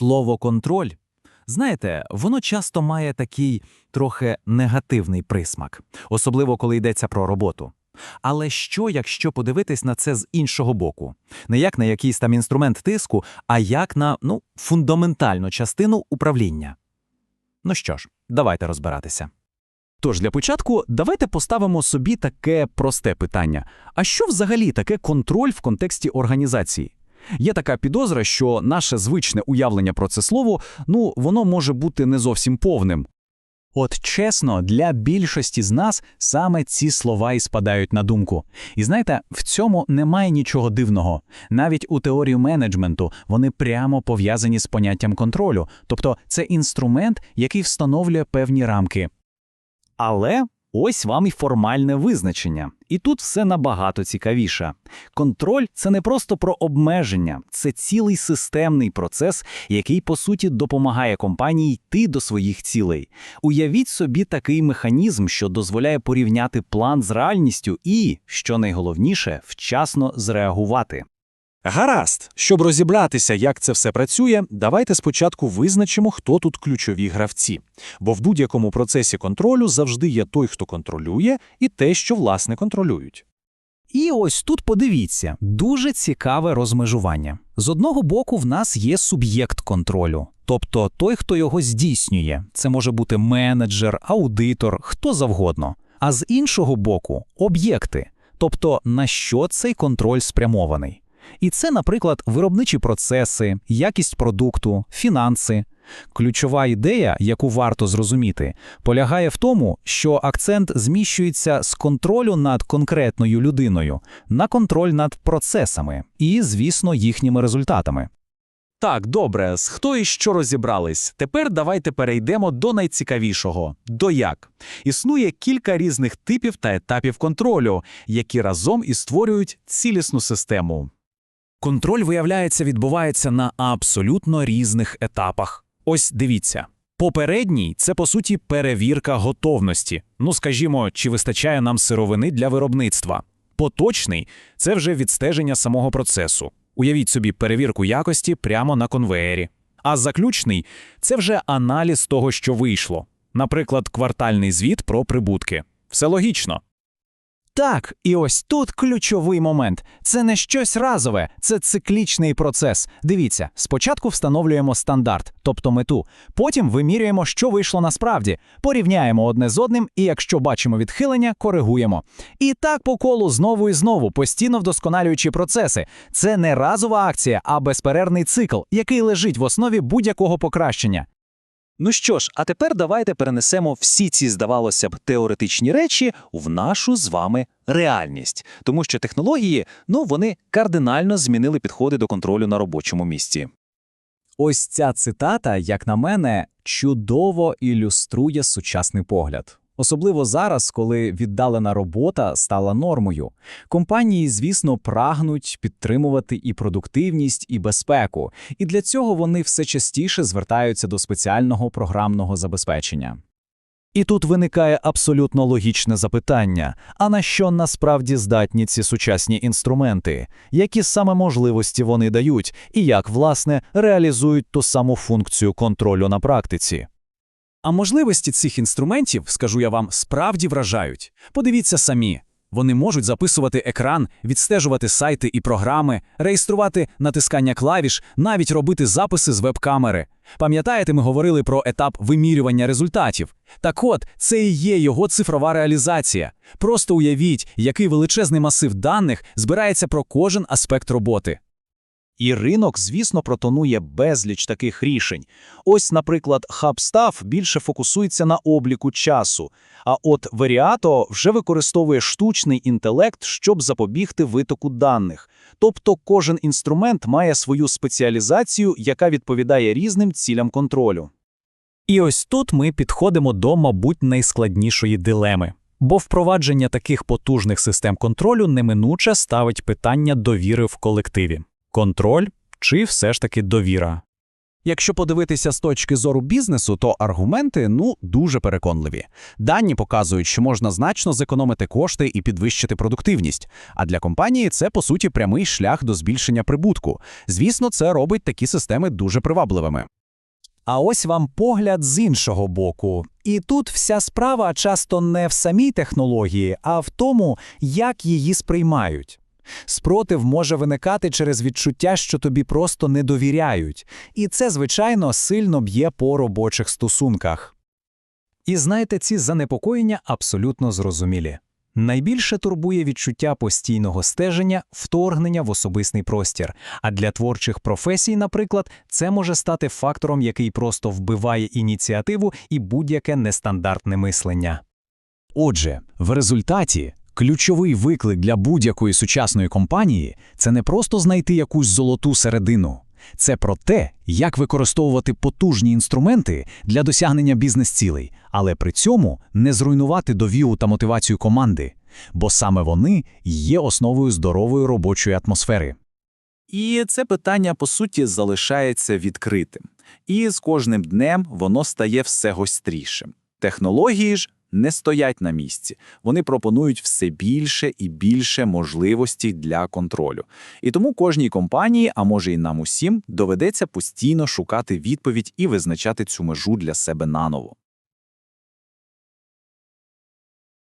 Слово контроль, знаєте, воно часто має такий трохи негативний присмак, особливо коли йдеться про роботу. Але що, якщо подивитись на це з іншого боку? Не як на якийсь там інструмент тиску, а як на ну, фундаментальну частину управління. Ну що ж, давайте розбиратися. Тож для початку давайте поставимо собі таке просте питання: а що взагалі таке контроль в контексті організації? Є така підозра, що наше звичне уявлення про це слово, ну, воно може бути не зовсім повним. От чесно, для більшості з нас саме ці слова і спадають на думку. І знаєте, в цьому немає нічого дивного. Навіть у теорію менеджменту вони прямо пов'язані з поняттям контролю, тобто це інструмент, який встановлює певні рамки. Але ось вам і формальне визначення. І тут все набагато цікавіше. Контроль це не просто про обмеження, це цілий системний процес, який по суті допомагає компанії йти до своїх цілей. Уявіть собі такий механізм, що дозволяє порівняти план з реальністю і, що найголовніше, вчасно зреагувати. Гаразд, щоб розібратися, як це все працює, давайте спочатку визначимо, хто тут ключові гравці. Бо в будь-якому процесі контролю завжди є той, хто контролює, і те, що власне контролюють. І ось тут подивіться, дуже цікаве розмежування. З одного боку, в нас є суб'єкт контролю, тобто той, хто його здійснює. Це може бути менеджер, аудитор, хто завгодно. А з іншого боку, об'єкти, тобто на що цей контроль спрямований. І це, наприклад, виробничі процеси, якість продукту, фінанси. Ключова ідея, яку варто зрозуміти, полягає в тому, що акцент зміщується з контролю над конкретною людиною на контроль над процесами і, звісно, їхніми результатами. Так, добре, з хто і що розібрались. Тепер давайте перейдемо до найцікавішого до як. Існує кілька різних типів та етапів контролю, які разом і створюють цілісну систему. Контроль, виявляється, відбувається на абсолютно різних етапах. Ось дивіться. Попередній це по суті перевірка готовності. Ну скажімо, чи вистачає нам сировини для виробництва. Поточний це вже відстеження самого процесу. Уявіть собі перевірку якості прямо на конвеєрі. А заключний це вже аналіз того, що вийшло. Наприклад, квартальний звіт про прибутки. Все логічно. Так, і ось тут ключовий момент. Це не щось разове, це циклічний процес. Дивіться, спочатку встановлюємо стандарт, тобто мету. Потім вимірюємо, що вийшло насправді, порівняємо одне з одним, і якщо бачимо відхилення, коригуємо. І так по колу знову і знову, постійно вдосконалюючи процеси. Це не разова акція, а безперервний цикл, який лежить в основі будь-якого покращення. Ну що ж, а тепер давайте перенесемо всі ці, здавалося б, теоретичні речі в нашу з вами реальність, тому що технології, ну вони кардинально змінили підходи до контролю на робочому місці. Ось ця цитата, як на мене, чудово ілюструє сучасний погляд. Особливо зараз, коли віддалена робота стала нормою. Компанії, звісно, прагнуть підтримувати і продуктивність, і безпеку, і для цього вони все частіше звертаються до спеціального програмного забезпечення. І тут виникає абсолютно логічне запитання: а на що насправді здатні ці сучасні інструменти, які саме можливості вони дають, і як, власне, реалізують ту саму функцію контролю на практиці? А можливості цих інструментів, скажу я вам, справді вражають. Подивіться самі. Вони можуть записувати екран, відстежувати сайти і програми, реєструвати натискання клавіш, навіть робити записи з веб-камери. Пам'ятаєте, ми говорили про етап вимірювання результатів. Так от, це і є його цифрова реалізація. Просто уявіть, який величезний масив даних збирається про кожен аспект роботи. І ринок, звісно, протонує безліч таких рішень. Ось, наприклад, HubStaff більше фокусується на обліку часу, а от Veriato вже використовує штучний інтелект, щоб запобігти витоку даних. Тобто кожен інструмент має свою спеціалізацію, яка відповідає різним цілям контролю. І ось тут ми підходимо до, мабуть, найскладнішої дилеми. Бо впровадження таких потужних систем контролю неминуче ставить питання довіри в колективі. Контроль чи все ж таки довіра? Якщо подивитися з точки зору бізнесу, то аргументи ну дуже переконливі. Дані показують, що можна значно зекономити кошти і підвищити продуктивність. А для компанії це по суті прямий шлях до збільшення прибутку. Звісно, це робить такі системи дуже привабливими. А ось вам погляд з іншого боку. І тут вся справа часто не в самій технології, а в тому, як її сприймають. Спротив може виникати через відчуття, що тобі просто не довіряють, і це, звичайно, сильно б'є по робочих стосунках. І знаєте, ці занепокоєння абсолютно зрозумілі. Найбільше турбує відчуття постійного стеження, вторгнення в особистий простір. А для творчих професій, наприклад, це може стати фактором, який просто вбиває ініціативу і будь-яке нестандартне мислення. Отже, в результаті ключовий виклик для будь-якої сучасної компанії це не просто знайти якусь золоту середину. Це про те, як використовувати потужні інструменти для досягнення бізнес-цілей, але при цьому не зруйнувати довіру та мотивацію команди, бо саме вони є основою здорової робочої атмосфери. І це питання, по суті, залишається відкритим. І з кожним днем воно стає все гострішим. Технології ж не стоять на місці. Вони пропонують все більше і більше можливостей для контролю. І тому кожній компанії, а може і нам усім, доведеться постійно шукати відповідь і визначати цю межу для себе наново.